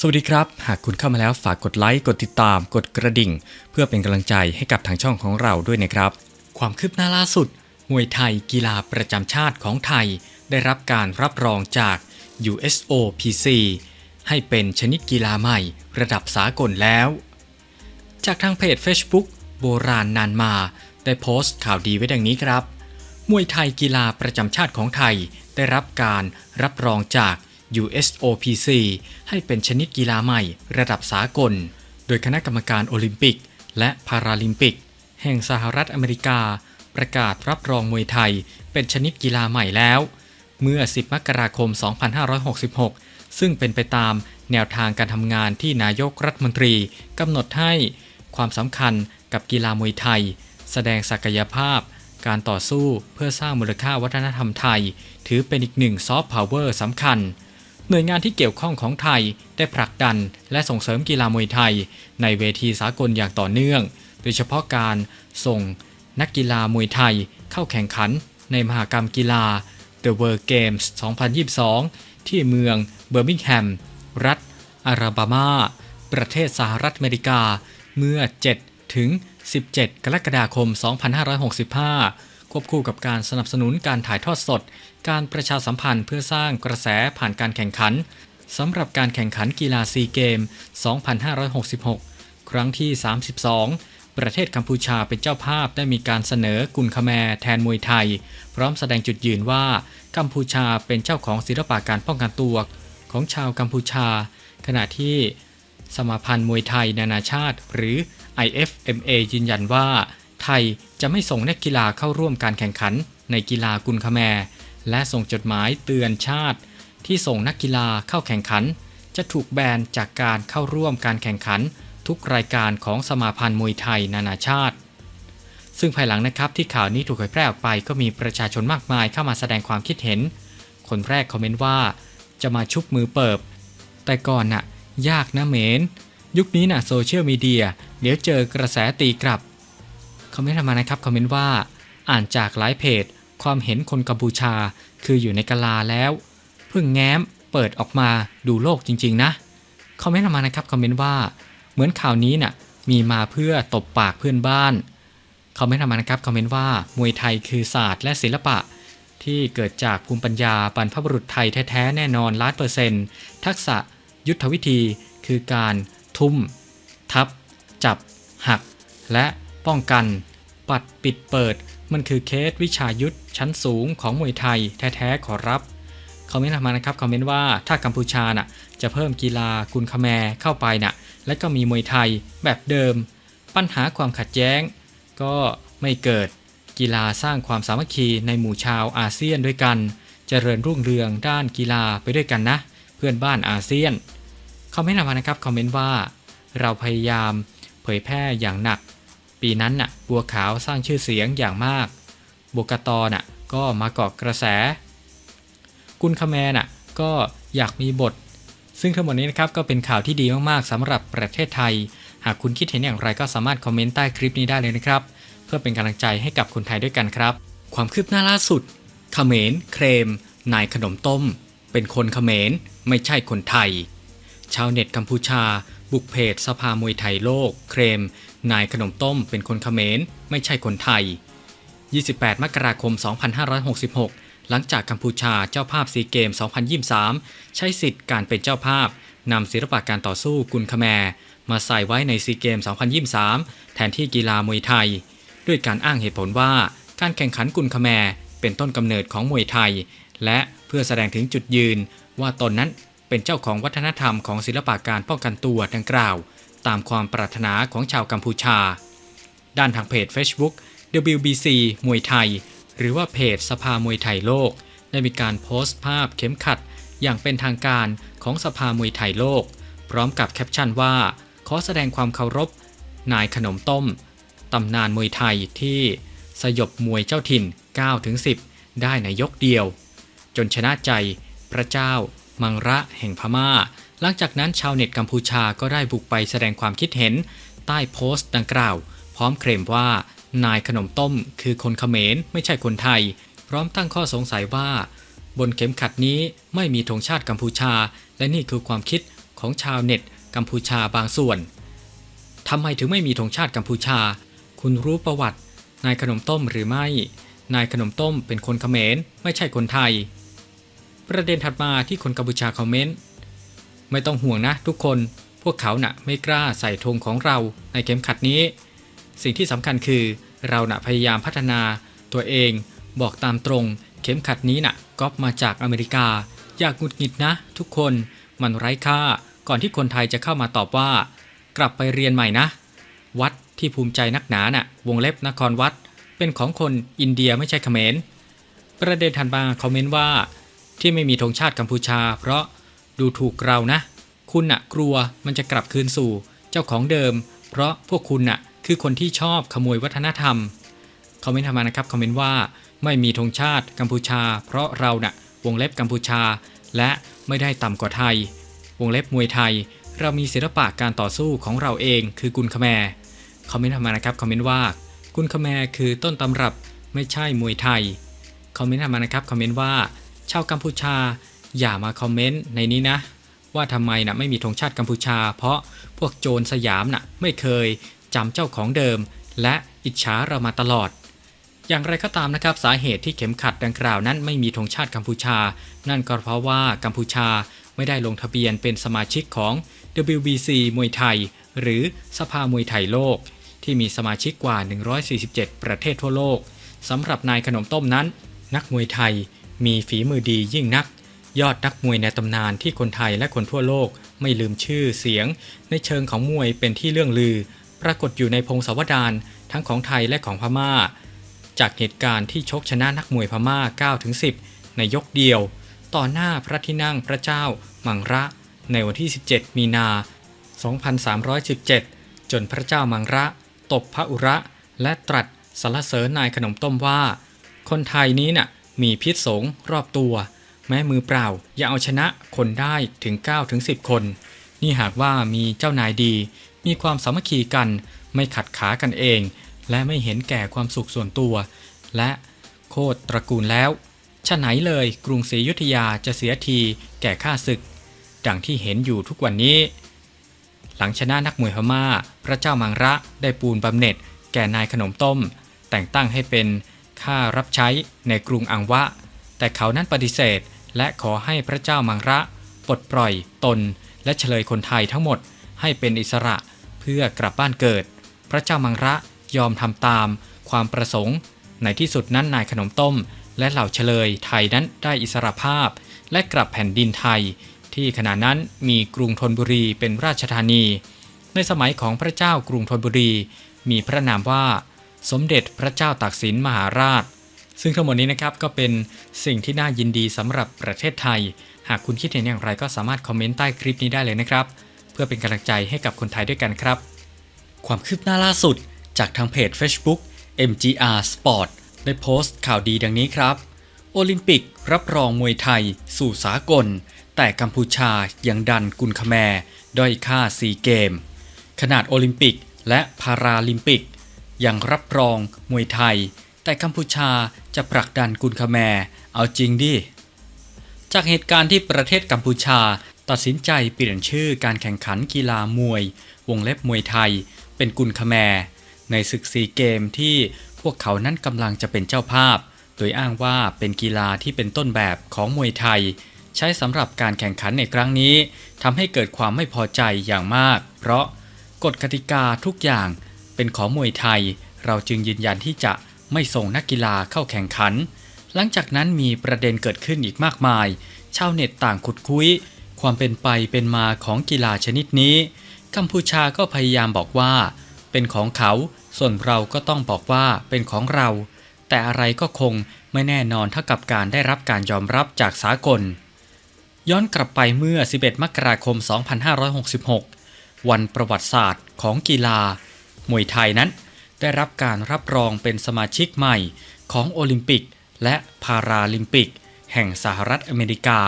สวัสดีครับ หากคุณเข้ามาแล้วฝากกดไลค์ กดติดตาม กดกระดิ่ง เพื่อเป็นกำลังใจให้กับทางช่องของเราด้วยนะครับ ความคืบหน้าล่าสุด มวยไทยกีฬาประจำชาติของไทย ได้รับการรับรองจาก USOPC ให้เป็นชนิดกีฬาใหม่ระดับสากลแล้ว จากทางเพจ Facebook โบราณนานมา ได้โพสต์ข่าวดีไว้ดังนี้ครับ มวยไทยกีฬาประจำชาติของไทย ได้รับการรับรองจาก USOPC ให้เป็นชนิดกีฬาใหม่ระดับสากล โดยคณะกรรมการโอลิมปิก และพาราลิมปิก แห่งสหรัฐอเมริกา ประกาศรับรองมวยไทย เป็นชนิดกีฬาใหม่แล้ว เมื่อ 10 มกราคม 2566 ซึ่งเป็นไปตามแนวทางการทำงานที่นายกรัฐมนตรีกำหนดให้ความสำคัญกับกีฬามวยไทย แสดงศักยภาพ การต่อสู้เพื่อสร้างมูลค่าวัฒนธรรมไทย ถือเป็นอีกหนึ่งซอฟต์พาวเวอร์สำคัญ หน่วยงานที่เกี่ยวข้องของไทยได้ผลักดันและส่งเสริมกีฬามวยไทย ในเวทีสากลอย่างต่อเนื่อง โดยเฉพาะการส่งนักกีฬามวยไทยเข้าแข่งขันในมหากรรมกีฬา The World Games 2022 ที่เมืองเบอร์มิงแฮม รัฐอาราบามา ประเทศสหรัฐอเมริกา เมื่อ 7 ถึง 17 กรกฎาคม 2565 ควบคู่กับการสนับสนุนการถ่ายทอดสด การประชาสัมพันธ์เพื่อสร้างกระแสผ่านการแข่งขันสำหรับการแข่งขันกีฬาซีเกม 2566 ครั้งที่ 32 ประเทศกัมพูชาเป็นเจ้าภาพได้มีการเสนอกุนคาแมแทนมวยไทย พร้อมแสดงจุดยืนว่า กัมพูชาเป็นเจ้าของศิลปะการป้องกันตัวของชาวกัมพูชา ขณะที่สมาพันธ์มวยไทยนานาชาติ หรือ IFMA ยืนยันว่า ทยจะไม่ส่งนักกีฬาเข้าร่วมการแข่งขันในกีฬากุนคาแมและส่งจดหมายเตือนชาติ ที่ส่งนักกีฬาเข้าแข่งขัน จะถูกแบนจากการเข้าร่วมการแข่งขัน ทุกรายการของสมาพันธ์มวยไทยนานาชาติ ซึ่งภายหลังนะครับที่ข่าวนี้ถูกเผยแพร่ออกไปก็มีประชาชนมากมายเข้ามาแสดงความคิดเห็น คนแรกคอมเมนต์ว่า จะมาชุบมือเปิบ แต่ก่อนน่ะยากนะเมน ยุคนี้น่ะโซเชียลมีเดียเดี๋ยวเจอกระแสตีกลับ อมเมนต์มานะครับคอมเมนต์ว่าอ่านจากหลายเพจ ความเห็นคนกัมพูชา คืออยู่ในกะลาแล้ว เพิ่งแง้มเปิดออกมาดูโลกจริง ๆ นะคอมเมนต์มานะครับคอมเมนต์ว่าเหมือนข่าวนี้น่ะมีมาเพื่อตบปากเพื่อนบ้านคอมเมนต์มานะครับคอมเมนต์ว่ามวยไทยคือศาสตร์และศิลปะ ที่เกิดจากภูมิปัญญาบรรพบุรุษไทยแท้ๆแน่นอนล้านเปอร์เซ็นต์ทักษะยุทธวิธีคือการทุ่ม ทับ จับ หัก และป้องกัน ปัดปิดเปิด มันคือเคสวิชายุทธชั้นสูงของมวยไทยแท้ๆขอรับคอมเมนต์มานะครับคอมเมนต์ว่าถ้ากัมพูชาน่ะจะเพิ่มกีฬากุนคาแมเข้าไปน่ะและก็มีมวยไทยแบบเดิม ปัญหาความขัดแย้ง ก็ไม่เกิดกีฬาสร้างความสามัคคีในหมู่ชาวอาเซียนด้วยกันเจริญรุ่งเรืองด้านกีฬาไปด้วยกันนะ เพื่อนบ้านอาเซียนคอมเมนต์มานะครับคอมเมนต์ว่า เราพยายามเผยแพร่อย่างหนัก ปีนั้นน่ะบัวขาวสร้างชื่อเสียงอย่างมากบัวกตอน่ะก็มาเกาะกระแส กุนคาแมน่ะก็อยากมีบท ซึ่งทั้งหมดนี้นะครับก็เป็นข่าวที่ดีมากๆสำหรับประเทศไทย หากคุณคิดเห็นอย่างไรก็สามารถคอมเมนต์ใต้คลิปนี้ได้เลยนะครับ เพื่อเป็นกำลังใจให้กับคนไทยด้วยกันครับ ความคืบหน้าล่าสุดเขมรเคลมนายขนมต้ม เป็นคนเขมรไม่ใช่คนไทย ชาวเน็ตกัมพูชา บุกเพจสภามวยไทยโลก เคลม นายขนมต้มเป็นคนเขมรไม่ใช่คนไทย 28 มกราคม 2566 หลังจากกัมพูชาเจ้าภาพซีเกม 2023 ใช้สิทธิ์การเป็นเจ้าภาพนำศิลปะการต่อสู้กุนคแมร์มาใส่ไว้ในซีเกม 2023 แทนที่กีฬามวยไทย ด้วยการอ้างเหตุผลว่าการแข่งขันกุนคแมร์เป็นต้นกำเนิดของมวยไทย และเพื่อแสดงถึงจุดยืนว่าตนนั้นเป็นเจ้าของวัฒนธรรมของศิลปะการป้องกันตัวดังกล่าว ตามความปรารถนาของชาวกัมพูชา ด้านทางเพจ Facebook WBC มวยไทย หรือว่าเพจสภามวยไทยโลก ได้มีการโพสต์ภาพเข็มขัด อย่างเป็นทางการของสภามวยไทยโลก พร้อมกับแคปชั่นว่า ขอแสดงความเคารพ นายขนมต้มตำนานมวยไทยที่สยบมวยเจ้าถิ่น 9-10 ได้ในยกเดียว จนชนะใจพระเจ้า มังระแห่งพมา่า หลังจากนั้นชาวเน็ตกัมพูชาก็ได้บุกไปแสดงความคิดเห็น ใต้โพสต์ดังกล่าว พร้อมเคลมว่า นายขนมต้มคือคนเขมรไม่ใช่คนไทย พร้อมตั้งข้อสงสัยว่า บนเข็มขัดนี้ไม่มีธงชาติกัมพูชา และนี่คือความคิดของชาวเน็ตกัมพูชาบางส่วนทำไมถึงไม่มีธงชาติกัมพูชา คุณรู้ประวัติ นายขนมต้มหรือไม่ นายขนมต้มเป็นคนเขมรไม่ใช่คนไทย ประเด็นถัดมาที่คนกัมพูชาคอมเมนต์ ไม่ต้องห่วงนะทุกคน พวกเขาน่ะไม่กล้าใส่ธงของเราในเข็มขัดนี้ สิ่งที่สำคัญคือเราน่ะพยายามพัฒนาตัวเอง บอกตามตรง เข็มขัดนี้น่ะก๊อปมาจากอเมริกา อยากหงุดหงิดนะ ทุกคนมันไร้ค่า ก่อนที่คนไทยจะเข้ามาตอบว่า กลับไปเรียนใหม่นะ วัดที่ภูมิใจนักหนาน่ะ วงเล็บนครวัด เป็นของคนอินเดียไม่ใช่เขมรประเด็นถัดมาคอมเมนต์ว่า ที่ไม่มีธงชาติกัมพูชา เพราะ ดูถูกเรานะ คุณน่ะกลัวมันจะกลับคืนสู่ เจ้าของเดิม เพราะพวกคุณน่ะคือคนที่ชอบขโมยวัฒนธรรมคอมเมนต์ทำมานะครับคอมเมนต์ว่าไม่มีธงชาติกัมพูชา เพราะเราน่ะวงเล็บกัมพูชา และไม่ได้ต่ำกว่าไทย วงเล็บมวยไทย เรามีศิลปะการต่อสู้ของเราเองคือกุนคแมคอมเมนต์ทำมานะครับคอมเมนต์ว่ากุนคแมคือต้นตำรับไม่ใช่มวยไทยคอมเมนต์ทำมานะครับคอมเมนต์ว่าชาวกัมพูชา อย่ามาคอมเมนต์ในนี้นะ ว่าทำไมนะไม่มีธงชาติกัมพูชา เพราะพวกโจรสยามน่ะไม่เคยจำเจ้าของเดิม และอิจฉาเรามาตลอด อย่างไรก็ตามนะครับสาเหตุที่เข็มขัดดังกล่าวนั้นไม่มีธงชาติกัมพูชา นั่นก็เพราะว่ากัมพูชาไม่ได้ลงทะเบียนเป็นสมาชิกของ WBC มวยไทย หรือสภามวยไทยโลก ที่มีสมาชิกกว่า 147 ประเทศทั่วโลกสำหรับนายขนมต้มนั้น นักมวยไทยมีฝีมือดียิ่งนัก ยอดนักมวยในตำนานที่คนไทยและคนทั่วโลกไม่ลืมชื่อเสียง ในเชิงของมวยเป็นที่เรื่องลือ ปรากฏอยู่ในพงศาวดารทั้งของไทยและของพม่า จากเหตุการณ์ที่ชกชนะนักมวยพม่า9-10 ในยกเดียว ต่อหน้าพระที่นั่งพระเจ้า มังระ ในวันที่ 17 มีนา 2317 จนพระเจ้ามังระ ตบพระอุระ และตรัสสรรเสริญนายขนมต้มว่า คนไทยนี้น่ะมีพิษสงรอบตัว แม้มือเปล่าอย่าเอาชนะคนได้ถึง9-10 คน นี่หากว่ามีเจ้านายดี มีความสามัคคีกัน ไม่ขัดขากันเอง และไม่เห็นแก่ความสุขส่วนตัว และโคตรตระกูลแล้วชะไหนเลยกรุงศรีอยุธยาจะเสียทีแก่ข้าศึก ดังที่เห็นอยู่ทุกวันนี้ หลังชนะนักมวยพม่า พระเจ้ามังระได้ปูนบำเหน็จ แก่นายขนมต้ม แต่งตั้งให้เป็นข้ารับใช้ในกรุงอังวะ แต่เขานั้นปฏิเสธ และขอให้พระเจ้ามังระปลดปล่อยตน และเฉลยคนไทยทั้งหมดให้เป็นอิสระเพื่อกลับบ้านเกิด พระเจ้ามังระยอมทำตามความประสงค์ ในที่สุดนั้นนายขนมต้ม และเหล่าเฉลยไทยนั้นได้อิสระภาพ และกลับแผ่นดินไทย ที่ขณะนั้นมีกรุงธนบุรีเป็นราชธานี ในสมัยของพระเจ้ากรุงธนบุรี มีพระนามว่า สมเด็จพระเจ้าตากสินมหาราช ซึ่งทั้งหมดนี้นะครับก็เป็นสิ่งที่น่ายินดีสำหรับประเทศไทย หากคุณคิดเห็นอย่างไรก็สามารถคอมเมนต์ใต้คลิปนี้ได้เลยนะครับ เพื่อเป็นกำลังใจให้กับคนไทยด้วยกันครับ ความคืบหน้าล่าสุด จากทางเพจ Facebook MGR Sport ได้โพสต์ข่าวดีดังนี้ครับ โอลิมปิกรับรองมวยไทย สู่สากล แต่กัมพูชายังดันกุนคแมด้อยค่าซีเกม ขนาดโอลิมปิกและพาราลิมปิก ยังรับรองมวยไทย แต่กัมพูชาจะผลักดันกุนคแมเอาจริงดิ จากเหตุการณ์ที่ประเทศกัมพูชาตัดสินใจเปลี่ยนชื่อการแข่งขันกีฬามวย วงเล็บมวยไทย เป็นกุนคแมในศึกซีเกมที่พวกเขานั้นกำลังจะเป็นเจ้าภาพ โดยอ้างว่าเป็นกีฬาที่เป็นต้นแบบของมวยไทย ใช้สำหรับการแข่งขันในครั้งนี้ทำให้เกิดความไม่พอใจอย่างมาก เพราะกฎกติกาทุกอย่างเป็นของมวยไทย เราจึงยืนยันที่จะ ไม่ส่งนักกีฬาเข้าแข่งขัน หลังจากนั้นมีประเด็นเกิดขึ้นอีกมากมาย ชาวเน็ตต่างขุดคุย ความเป็นไปเป็นมาของกีฬาชนิดนี้ กัมพูชาก็พยายามบอกว่า เป็นของเขา ส่วนเราก็ต้องบอกว่าเป็นของเรา แต่อะไรก็คงไม่แน่นอนเท่ากับการได้รับการยอมรับจากสากล ย้อนกลับไปเมื่อ 11 มกราคม 2566 วันประวัติศาสตร์ของกีฬามวยไทยนั้น ได้รับการรับรองเป็นสมาชิกใหม่ของโอลิมปิก และพาราลิมปิก แห่งสหรัฐอเมริกา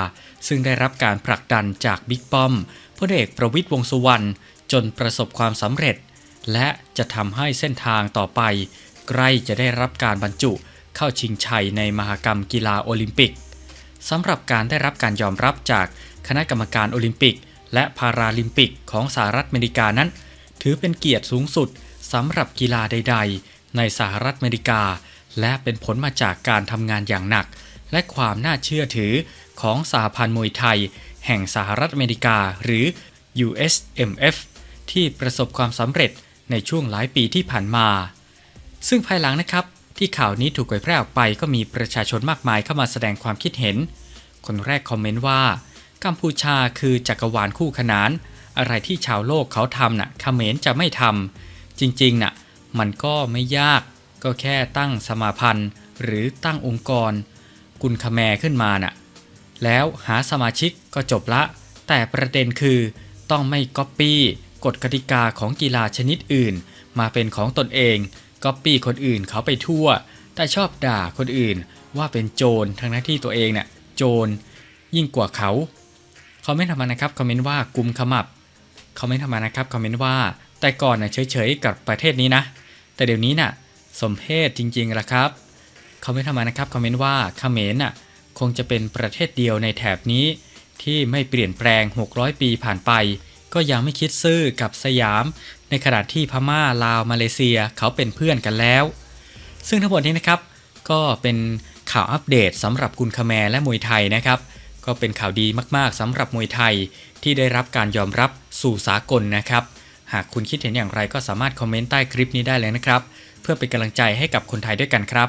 ซึ่งได้รับการผลักดันจากบิ๊กป้อมพลเอกประวิตยวงสุวรรณจนประสบความสำเร็จ และจะทำให้เส้นทางต่อไป ใกล้จะได้รับการบรรจุเข้าชิงชัยในมหกรรมกีฬาโอลิมปิกสำหรับการได้รับการยอมรับจากคณะกรรมการโอลิมปิก และพาราลิมปิกของสหรัฐอเมริกานั้น ถือเป็นเกียรติสูงสุด สำหรับกีฬาใด ๆ ในสหรัฐอเมริกา และเป็นผลมาจากการทำงานอย่างหนัก และความน่าเชื่อถือของสหพันธ์มวยไทย แห่งสหรัฐอเมริกาหรือ USMF ที่ประสบความสำเร็จในช่วงหลายปีที่ผ่านมา ซึ่งภายหลังนะครับที่ข่าวนี้ถูกเผยแพร่ออกไปก็มีประชาชนมากมายเข้ามาแสดงความคิดเห็น คนแรกคอมเมนต์ว่า กัมพูชาคือจักรวาลคู่ขนาน อะไรที่ชาวโลกเขาทำน่ะเขมรจะไม่ทำ จริงๆน่ะมันก็ไม่ยากก็แค่ตั้งสมาพันธ์ หรือตั้งองค์กร กุนคแมขึ้นมาน่ะแล้วหาสมาชิกก็จบละ แต่ประเด็นคือต้องไม่ก๊อปปี้กฎกติกาของกีฬาชนิดอื่น มาเป็นของตนเองก๊อปปี้คนอื่นเขาไปทั่ว แต่ชอบด่าคนอื่นว่าเป็นโจรทั้งหน้าที่ตัวเองเนี่ยโจรยิ่งกว่าเขาคอมเมนต์ทำมานะครับคอมเมนต์ว่ากุมขมับคอมเมนต์ทำมานะครับคอมเมนต์ว่า แต่ก่อนเน่ะเฉยๆกับประเทศนี้นะ แต่เดี๋ยวนี้น่ะสมเพศจริงๆละครับคอมเมนต์ทำมานะครับคอมเมนต์ว่าเขมรน่ะคงจะเป็นประเทศเดียวในแถบนี้ ที่ไม่เปลี่ยนแปลง 600 ปีผ่านไป ก็ยังไม่คิดซื่อกับสยาม ในขณะที่พม่าลาวมาเลเซียเขาเป็นเพื่อนกันแล้ว ซึ่งทั้งหมดนี้นะครับก็เป็นข่าวอัปเดตสำหรับกุนคาแมร์และมวยไทยนะครับ ก็เป็นข่าวดีมากๆสำหรับมวยไทยที่ได้รับการยอมรับสู่สากลนะครับ หากคุณคิดเห็นอย่างไรก็สามารถคอมเมนต์ใต้คลิปนี้ได้เลยนะครับ เพื่อเป็นกำลังใจให้กับคนไทยด้วยกันครับ